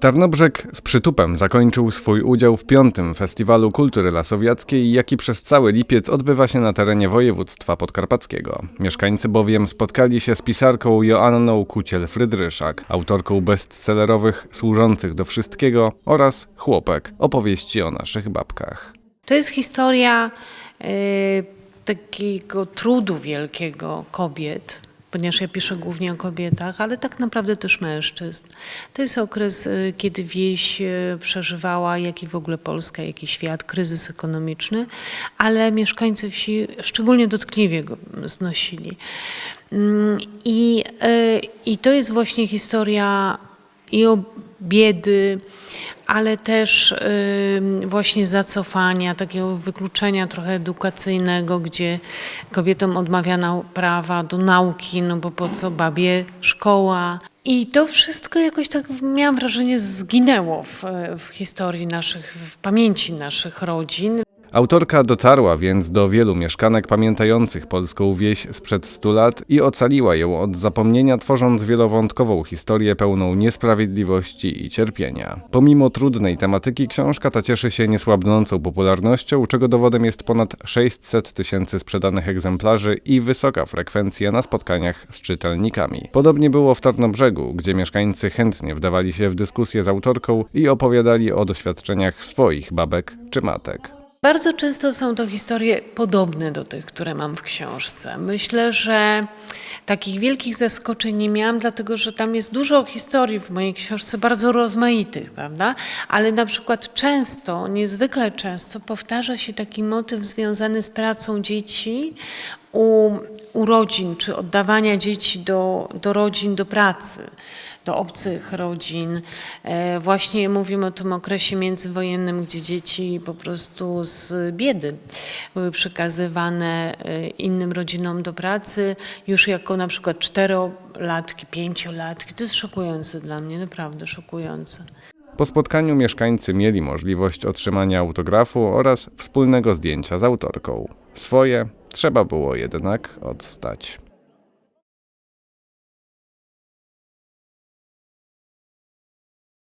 Tarnobrzeg z przytupem zakończył swój udział w piątym Festiwalu Kultury Lasowiackiej, jaki przez cały lipiec odbywa się na terenie województwa podkarpackiego. Mieszkańcy bowiem spotkali się z pisarką Joanną Kuciel-Frydryszak, autorką bestsellerowych Służących do Wszystkiego oraz Chłopek, opowieści o naszych babkach. To jest historia e, takiego trudu wielkiego kobiet, ponieważ ja piszę głównie o kobietach, ale tak naprawdę też mężczyzn. To jest okres, e, kiedy wieś e, przeżywała, jak i w ogóle Polska, jak i świat, kryzys ekonomiczny, ale mieszkańcy wsi szczególnie dotkliwie go znosili. Mm, I, e, I to jest właśnie historia i o biedy, ale też właśnie zacofania, takiego wykluczenia trochę edukacyjnego, gdzie kobietom odmawiano prawa do nauki, no bo po co babie szkoła. I to wszystko jakoś tak miałam wrażenie zginęło w, w historii naszych, w pamięci naszych rodzin. Autorka dotarła więc do wielu mieszkanek pamiętających polską wieś sprzed 100 lat i ocaliła ją od zapomnienia, tworząc wielowątkową historię pełną niesprawiedliwości i cierpienia. Pomimo trudnej tematyki, książka ta cieszy się niesłabnącą popularnością, czego dowodem jest ponad 600 tysięcy sprzedanych egzemplarzy i wysoka frekwencja na spotkaniach z czytelnikami. Podobnie było w Tarnobrzegu, gdzie mieszkańcy chętnie wdawali się w dyskusję z autorką i opowiadali o doświadczeniach swoich babek czy matek. Bardzo często są to historie podobne do tych, które mam w książce. Myślę, że takich wielkich zaskoczeń nie miałam, dlatego że tam jest dużo historii w mojej książce, bardzo rozmaitych, prawda? Ale na przykład często, niezwykle często powtarza się taki motyw związany z pracą dzieci u, u rodzin, czy oddawania dzieci do, do rodzin, do pracy do obcych rodzin. E, Właśnie mówimy o tym okresie międzywojennym, gdzie dzieci po prostu z biedy były przekazywane e, innym rodzinom do pracy, już jako na przykład czterolatki, pięciolatki. To jest szokujące dla mnie, naprawdę szokujące. Po spotkaniu mieszkańcy mieli możliwość otrzymania autografu oraz wspólnego zdjęcia z autorką. Swoje trzeba było jednak odstać.